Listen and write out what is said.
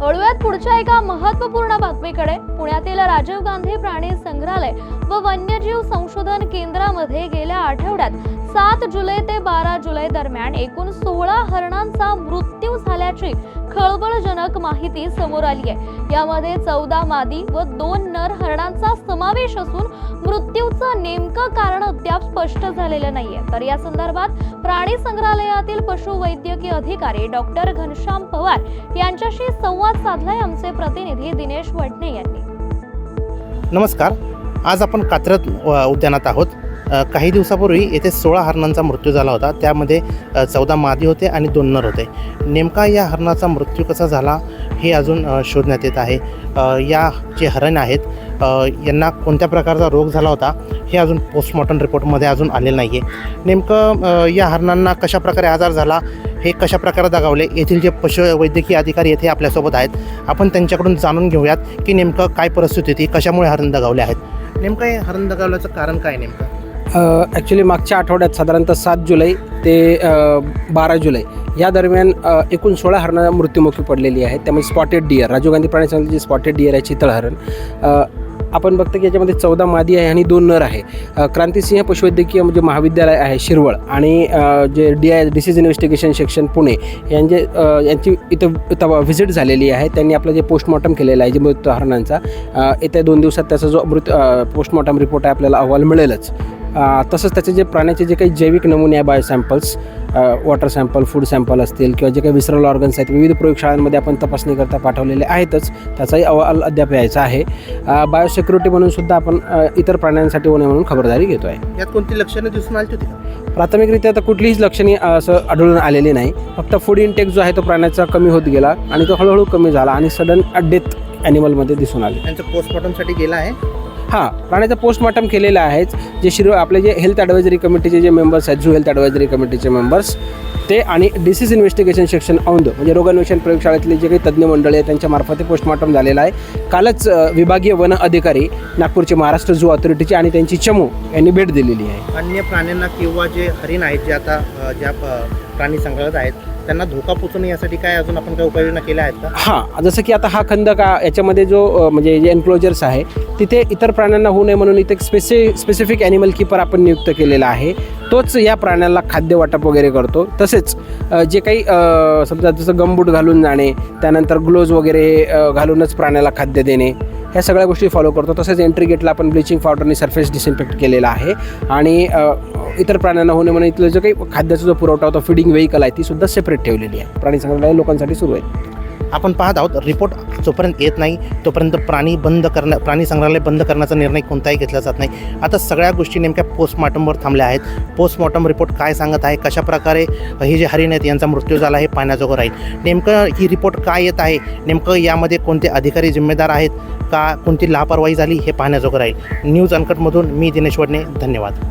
वळूयात पुढच्या एका महत्त्वपूर्ण बातमीकडे. पुण्यातील राजीव गांधी प्राणी संग्रहालय व वन्यजीव संशोधन केंद्रामध्ये गेल्या आठवड्यात सात जुलै ते बारा जुलै दरम्यान एकूण सोळा हरणांचा मृत्यू झाल्याची खळबळजनक माहिती समोर आली आहे यामध्ये चौदा मादी व दोन नर हरणांचा समावेश असून मृत्यूचं नेमकं कारण अद्याप स्पष्ट झालेलं नाहीये. तर या संदर्भात प्राणी संग्रहालयातील पशुवैद्यकीय अधिकारी डॉक्टर घनश्याम पवार यांच्याशी संवाद साधलाय आमचे प्रतिनिधी दिनेश वडणे यांनी. नमस्कार. आज आपण कात्रत उद्यानात आहोत. काही दिवसापूर्वी येथे सोळा हरणांचा मृत्यू झाला होता. त्यामध्ये चौदा मादी होते आणि दोन नर होते. नेमका या हरणाचा मृत्यू कसा झाला हे अजून शोधण्यात येत आहे. या जे हरण आहेत यांना कोणत्या प्रकारचा रोग झाला होता हे अजून पोस्टमॉर्टम रिपोर्टमध्ये अजून आलेलं नाही आहे नेमकं या हरणांना कशा प्रकारे आजार झाला हे कशा प्रकारे दगावले येथील जे पशुवैद्यकीय अधिकारी येथे आपल्यासोबत आहेत आपण त्यांच्याकडून जाणून घेऊयात की नेमकं काय परिस्थिती होती कशामुळे हरण दगावले आहेत. नेमकं हे हरण दगावल्याचं कारण काय नेमकं? ॲक्च्युली मागच्या आठवड्यात साधारणतः सात जुलै ते बारा जुलै या दरम्यान एकूण सोळा हरणं मृत्युमुखी पडलेली आहेत त्यामुळे स्पॉटेड डिअर राजीव गांधी प्राणी जे स्पॉटेड डिअर आहे चितळ हरण. आपण बघतो की याच्यामध्ये चौदा मादी आहे आणि दोन नर आहे. क्रांतिसिंह पशुवैद्यकीय म्हणजे महाविद्यालय आहे शिरवळ आणि जे D I disease investigation section Pune यांचे यांची इथं तवा व्हिजिट झालेली आहे. त्यांनी आपलं जे पोस्टमॉर्टम केलेलं आहे जे मृत येत्या दोन दिवसात त्याचा जो मृत पोस्टमॉर्टम रिपोर्ट आहे आपल्याला अहवाल मिळेलच. तसंच त्याचे जे प्राण्याचे जे काही जैविक नमुने आहे bio samples water sample food sample असतील किंवा जे काही विसरल ऑर्गन्स आहेत विविध प्रयोगशाळांमध्ये आपण तपासणीकरता पाठवलेले आहेतच त्याचाही अहवाल अद्याप यायचा आहे. बायोसिक्युरिटी म्हणून सुद्धा आपण इतर प्राण्यांसाठी होणे म्हणून खबरदारी घेतो आहे यात कोणती लक्षणं दिसून आली होती प्राथमिकरित्या तर कुठलीच लक्षणे असं आढळून आलेली नाही. फक्त फूड इंटेक जो आहे तो प्राण्याचा कमी होत गेला आणि तो हळूहळू कमी झाला आणि सडन डेथ ॲनिमलमध्ये दिसून आले. त्यांचं पोस्टमॉर्टमसाठी गेला आहे. हां प्राण्याचं पोस्टमॉर्टम केलेलं आहेच. जे शिरो आपले जे हेल्थ ॲडवायझरी कमिटीचे जे मेंबर्स आहेत झू हेल्थ ॲडवायझरी कमिटीचे मेंबर्स ते आणि डिसीज इन्व्हेस्टिगेशन सेक्शन औंध म्हणजे रोगान्वेषण प्रयोगशाळेतले जे काही तज्ज्ञ मंडळी आहेत त्यांच्यामार्फत ते पोस्टमॉर्टम झालेलं आहे. कालच विभागीय वन अधिकारी नागपूरचे महाराष्ट्र झू ऑथॉरिटीचे आणि त्यांची चमू यांनी भेट दिलेली आहे. अन्य प्राण्यांना किंवा जे हरिण आहेत जे आता ज्या प्राणी संग्रहालयात आहेत त्यांना धोका पोचू नये यासाठी काय अजून आपण काही उपाययोजना केल्या आहेत का? हां जसं की आता हा खंदक याच्यामध्ये जो म्हणजे जे एन्क्लोजर्स आहे तिथे इतर प्राण्यांना होऊ नये म्हणून इथे एक स्पेसि स्पेसिफिक ॲनिमल किपर आपण नियुक्त केलेला आहे. तोच या प्राण्यांना खाद्य वाटप वगैरे करतो. तसेच जे काही समजा जसं गमबूट घालून जाणे त्यानंतर ग्लोव्ज वगैरे घालूनच प्राण्याला खाद्य देणे ह्या सगळ्या गोष्टी फॉलो करतो. तसेच एंट्री गेटला आपण ब्लिचिंग पावडरने सरफेस डिसइन्फेक्ट केलेला आहे. आणि इतर प्राण्यांना होणे म्हणून इथलं जो काही खाद्याचा जो पुरवठा होता फिडिंग व्हेकल आहे ती सुद्धा सेपरेट ठेवलेली आहे. प्राणी संग्रहालय लोकांसाठी सुरू आहे. आपण पाहत आहोत रिपोर्ट जोपर्यंत येत नाही तोपर्यंत प्राणी बंद करणं प्राणी संग्रहालय बंद करण्याचा निर्णय कोणताही घेतला जात नाही. आता सगळ्या गोष्टी नेमक्या पोस्टमॉर्टमवर थांबल्या आहेत. पोस्टमॉर्टम रिपोर्ट काय सांगत आहे कशा प्रकारे हे जे हरिण आहेत यांचा मृत्यू झाला हे पाहण्याजोगं राहील. नेमकं ही रिपोर्ट काय येत आहे नेमकं यामध्ये कोणते अधिकारी जिम्मेदार आहेत का कोणती लापरवाही झाली हे पाहण्याजोगं राहील. न्यूज अनकटमधून मी दिनेश वडणे धन्यवाद.